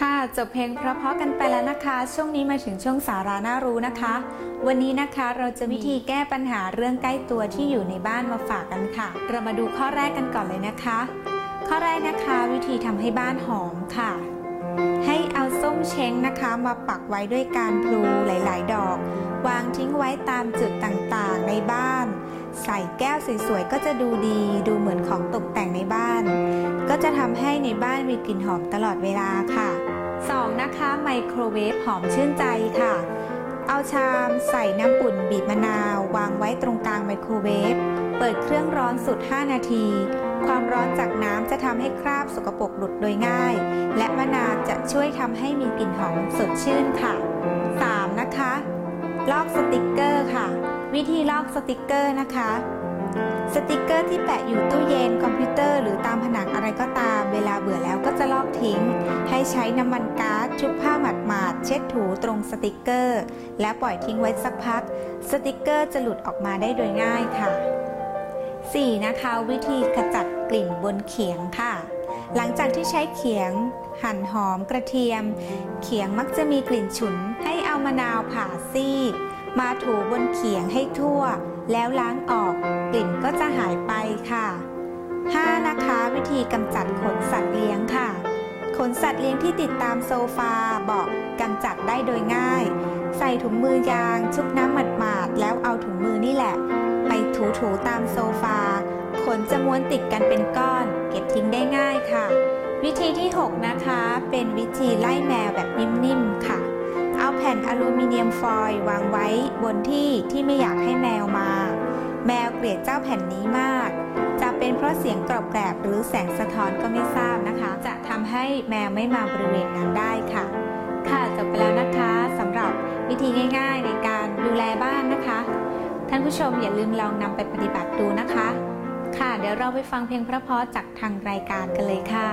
ค่ะจบเพลงเพราะๆกันไปแล้วนะคะ ช่วงนี้มาถึงช่วงสาระน่ารู้นะคะ วันนี้นะคะเราจะวิธีแก้ปัญหาเรื่องใกล้ตัวที่อยู่ในบ้านมาฝากกันค่ะ เรามาดูข้อแรกกันก่อนเลยนะคะ ข้อแรกนะคะวิธีทำให้บ้านหอมค่ะ ให้เอาส้มเช้งนะคะมาปักไว้ด้วยการพลูหลาย ๆ ดอก วางทิ้งไว้ตามจุดต่างๆในบ้าน ใส่แก้วสวยๆก็จะดูดี ดูเหมือนของตกแต่ง จะทำให้ในบ้านมีกลิ่นหอมตลอดเวลาค่ะ 2. นะคะไมโครเวฟหอมชื่นใจค่ะ เอาชามใส่น้ำอุ่นบีบมะนาว วางไว้ตรงกลางไมโครเวฟ เปิดเครื่องร้อนสุด 5 นาที ความร้อนจากน้ำจะทำให้คราบสกปรกหลุดโดยง่าย และมะนาวจะช่วยทำให้มีกลิ่นหอมสดชื่นค่ะ 3. นะคะ ลอกสติกเกอร์ค่ะ วิธีลอกสติกเกอร์นะคะ สติกเกอร์ที่แปะอยู่ตู้เย็น ทิ้ง ให้ใช้น้ำมันก๊าซชุบผ้าหมาดๆเช็ดถูตรงสติกเกอร์ และปล่อยทิ้งไว้สักพัก สติกเกอร์จะหลุดออกมาได้โดยง่ายค่ะ 4. นะคะ วิธีขจัดกลิ่นบนเขียงค่ะ หลังจากที่ใช้เขียง หั่นหอมกระเทียม เขียงมักจะมีกลิ่นฉุน ให้เอามะนาวผ่าซีก มาถูบนเขียงให้ทั่ว แล้วล้างออกกลิ่นก็จะหายไปค่ะ 5. นะคะ วิธีกำจัดขนสัตว์เลี้ยงค่ะ ขนสัตว์เลี้ยงที่ติดตามโซฟาเบาะกำจัดได้โดยง่าย ใส่ถุงมือยาง ชุบน้ำหมาดๆแล้วเอาถุงมือนี่แหละ ไปถูๆตามโซฟา ขนจะม้วนติดกันเป็นก้อน เก็บทิ้งได้ง่ายค่ะ วิธีที่ 6 นะคะ เป็นวิธีไล่แมวแบบนิ่มๆค่ะ เอาแผ่นอลูมิเนียมฟอยล์วางไว้บนที่ที่ไม่อยากให้แมวมา แมวเกลียดเจ้าแผ่นนี้มาก เพราะเสียงกรอบแกรบหรือแสงสะท้อนก็ไม่ทราบนะคะ จะทำให้แมวไม่มาบริเวณนั้นได้ค่ะ ค่ะจบไปแล้วนะคะสำหรับวิธีง่าย ๆ ในการดูแลบ้านนะคะ ท่านผู้ชมอย่าลืมลองนำไปปฏิบัติดูนะคะ ค่ะ เดี๋ยวเราไปฟังเพลงพระพอจากทางรายการกันเลยค่ะ